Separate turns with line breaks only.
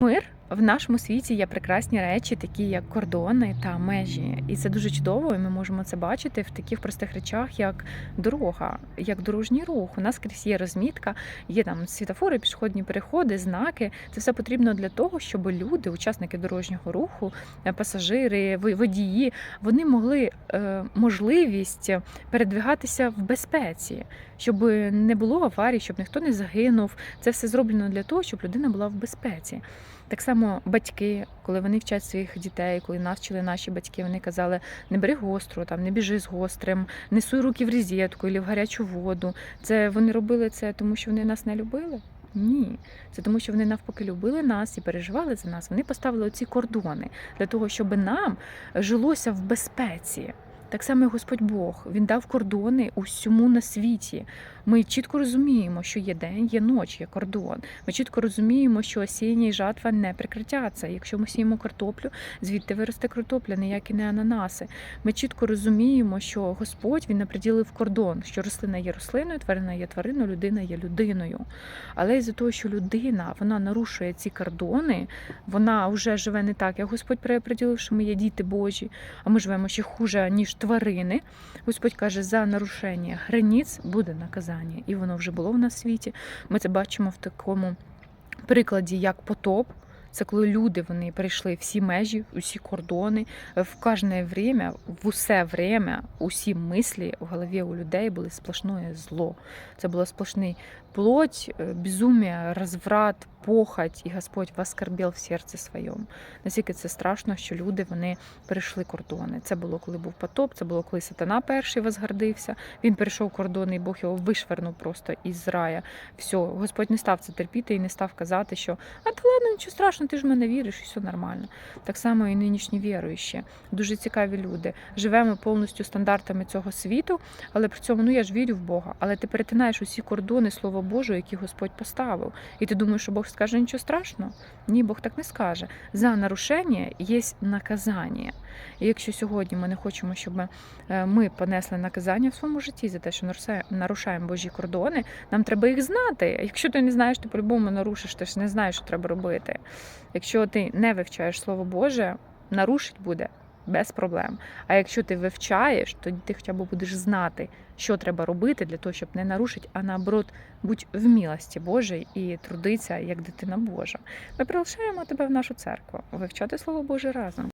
Мир В нашому світі є прекрасні речі, такі як кордони та межі, і це дуже чудово. і Ми можемо це бачити в таких простих речах, як дорога, як дорожній рух. У нас крізь є розмітка, є там світофори, пішохідні переходи, знаки. Це все потрібно для того, щоб люди, учасники дорожнього руху, е, пасажири, водії, вони могли е, можливість передвигатися в безпеці, щоб не було аварій, щоб ніхто не загинув. Це все зроблено для того, щоб людина була в безпеці. Так само батьки, коли вони вчать своїх дітей, коли нас вчили наші батьки, вони казали: не бери гостру, там не біжи з гострим, не суй руки в розетку або в гарячу воду. Це вони робили це, тому що вони нас не любили. Ні, це тому, що вони навпаки любили нас і переживали за нас. Вони поставили оці кордони для того, щоб нам жилося в безпеці. Так само і Господь Бог він дав кордони усьому на світі. Ми чітко розуміємо, що є день, є ніч, є кордон. Ми чітко розуміємо, що осіння і жатва не прекратяться. Якщо ми сіємо картоплю, звідти виросте картопля, ніякі не ананаси. Ми чітко розуміємо, що Господь він наприділив кордон, що рослина є рослиною, тварина є твариною, людина є людиною. Але із-за того, що людина вона нарушує ці кордони, вона вже живе не так, як Господь приділив, що ми є діти Божі, а ми живемо ще хуже, ніж тварини. Господь каже, за нарушення границь буде наказання. І воно вже було в нас в світі. Ми це бачимо в такому прикладі, як потоп. Це коли люди вони перейшли всі межі, усі кордони, в кожне время, в усе время, усі мислі в голові у людей були сплошне зло. Це було сплошний плоть, е, безумие, розврат, похоть, і Господь воскорбів в серці своєму. Наскільки це страшно, що люди вони перейшли кордони. Це було коли був потоп, це було коли сатана перший возгордився. Він перейшов кордони, і Бог його вишвернув просто із рая. Все, Господь не став це терпіти і не став казати, що а та ладно, нічого страшного, ти ж в мене віриш, і все нормально. Так само і нинішні віруючі, дуже цікаві люди. Живемо повністю стандартами цього світу, але при цьому ну я ж вірю в Бога. Але ти перетинаєш усі кордони Слова Божого, які Господь поставив. І ти думаєш, що Бог скаже нічого страшного? Ні, Бог так не скаже. За нарушення є наказання. І якщо сьогодні ми не хочемо, щоб ми- е, понесли наказання в своєму житті за те, що нарушаємо Божі кордони, нам треба їх знати. Якщо ти не знаєш, ти по-любому нарушиш, ти ж не знаєш, що треба робити. Якщо ти не вивчаєш Слово Боже, нарушить буде без проблем. А якщо ти вивчаєш, тоді ти хоча б будеш знати, що треба робити для того, щоб не нарушити, а наоборот, будь в милості Божій і трудиться як дитина Божа. Ми приглашаємо тебе в нашу церкву, вивчати Слово Боже разом.